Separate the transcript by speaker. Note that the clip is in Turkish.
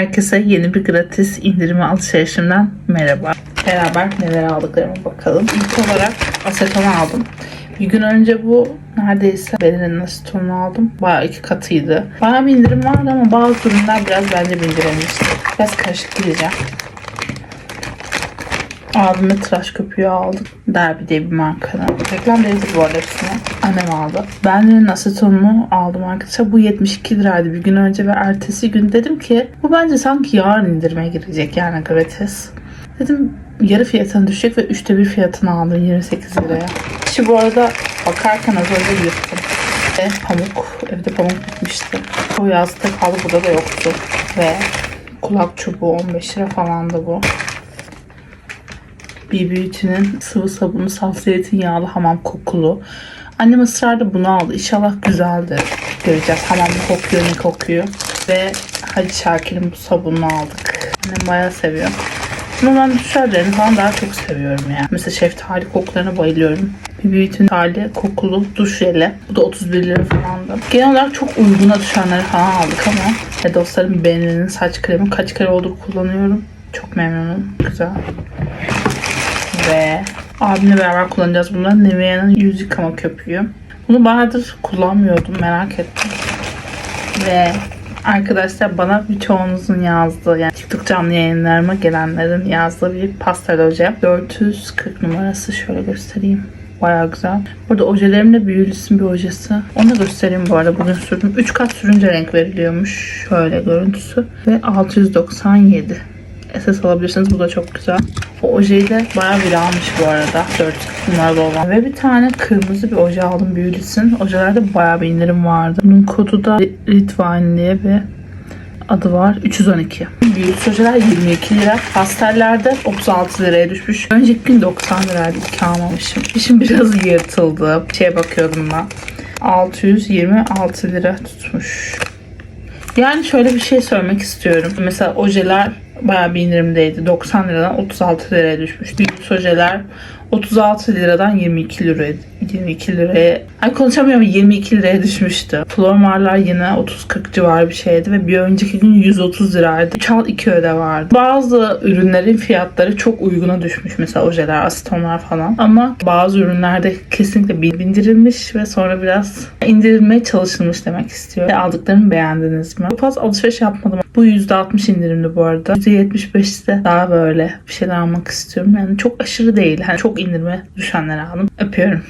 Speaker 1: Herkese yeni bir gratis indirme alışverişimden merhaba. Beraber neler aldıklarıma bakalım. İlk olarak aseton aldım. Bir gün önce bu neredeyse Beren'in asetonunu aldım. Bayağı iki katıydı. Bayağı bir indirim vardı ama bazı ürünler biraz bence bindirilmişti. Biraz karışık diyeceğim. Abime tıraş köpüğü aldım. Derby diye bir markanın. Reklam değildir bu arada hepsine. Annem aldı. Ben de asetonunu aldım arkadaşlar. Bu 72 liraydı bir gün önce ve ertesi gün dedim ki bu bence sanki yarın indirime girecek yani gratis. Dedim yarı fiyatına düşecek ve üçte bir fiyatını aldım 28 liraya. Şu bu arada bakarken az önce yırttım. Ve pamuk, evde pamuk bitmişti. O yazda kaldı burada da yoktu. Ve kulak çubuğu 15 lira falandı bu. BB Beauty'nin sıvı sabunu saf zeytinyağlı hamam kokulu. Annem ısrarla bunu aldı. İnşallah güzeldir. Göreceğiz hamam kokuyor ne kokuyor. Ve Hacı Şakir'in bu sabununu aldık. Annem bayağı seviyor. Ama ben duşerlerini falan daha çok seviyorum ya. Mesela şeftali kokularına bayılıyorum. BB Beauty'nin tali kokulu duş jeli. Bu da 31 lira falandı. Genel olarak çok uyguna düşenleri falan aldık ama ya dostlarım beğeninin saç kremi kaç kere olur kullanıyorum. Çok memnunum. Güzel ve abimle beraber kullanacağız bunları. Nivea'nın yüz yıkama köpüğü. Bunu bayağıdır kullanmıyordum merak ettim. Ve arkadaşlar bana birçoğunuzun yazdığı yani TikTok canlı yayınlarıma gelenlerin yazdığı bir pastel oje. 440 numarası şöyle göstereyim. Bayağı güzel. Burada ojelerimle Beauty's'in bir ojesi. Onu da göstereyim bu arada. Bugün sürdüm. 3 kat sürünce renk veriliyormuş. Şöyle görüntüsü. Ve 697. SS alabilirsiniz. Bu da çok güzel. O ojeyi de bayağı bir almış bu arada. 4 numaralı olan. Ve bir tane kırmızı bir oje aldım Beauty's'in. Ojelerde bayağı bir indirim vardı. Bunun kodu da Ritvine diye bir adı var. 312. Büyük ojeler 22 lira. Pastellerde 36 liraya düşmüş. Önceki gün 90 liraydı. İki almamışım. Dişim biraz yırtıldı. Şeye bakıyordum ben. 626 lira tutmuş. Yani şöyle bir şey söylemek istiyorum. Mesela ojeler bayağı bir indirimdeydi. 90 liradan 36 liraya düşmüş. Büyük ojeler 36 liradan 22 liraya 22 liraya ay konuşamıyorum 22 liraya düşmüştü. Flormarlar yine 30-40 civarı bir şeydi ve bir önceki gün 130 liraydı. Çal 2 öde vardı. Bazı ürünlerin fiyatları çok uyguna düşmüş. Mesela ojeler, asetonlar falan. Ama bazı ürünlerde kesinlikle bindirilmiş ve sonra biraz indirilmeye çalışılmış demek istiyor. Ve aldıklarımı beğendiniz mi? Çok fazla alışveriş yapmadım. Bu %60 indirimli bu arada. %75'te daha böyle bir şeyler almak istiyorum. Yani çok aşırı değil. Hani çok indirime düşenleri aldım. Öpüyorum.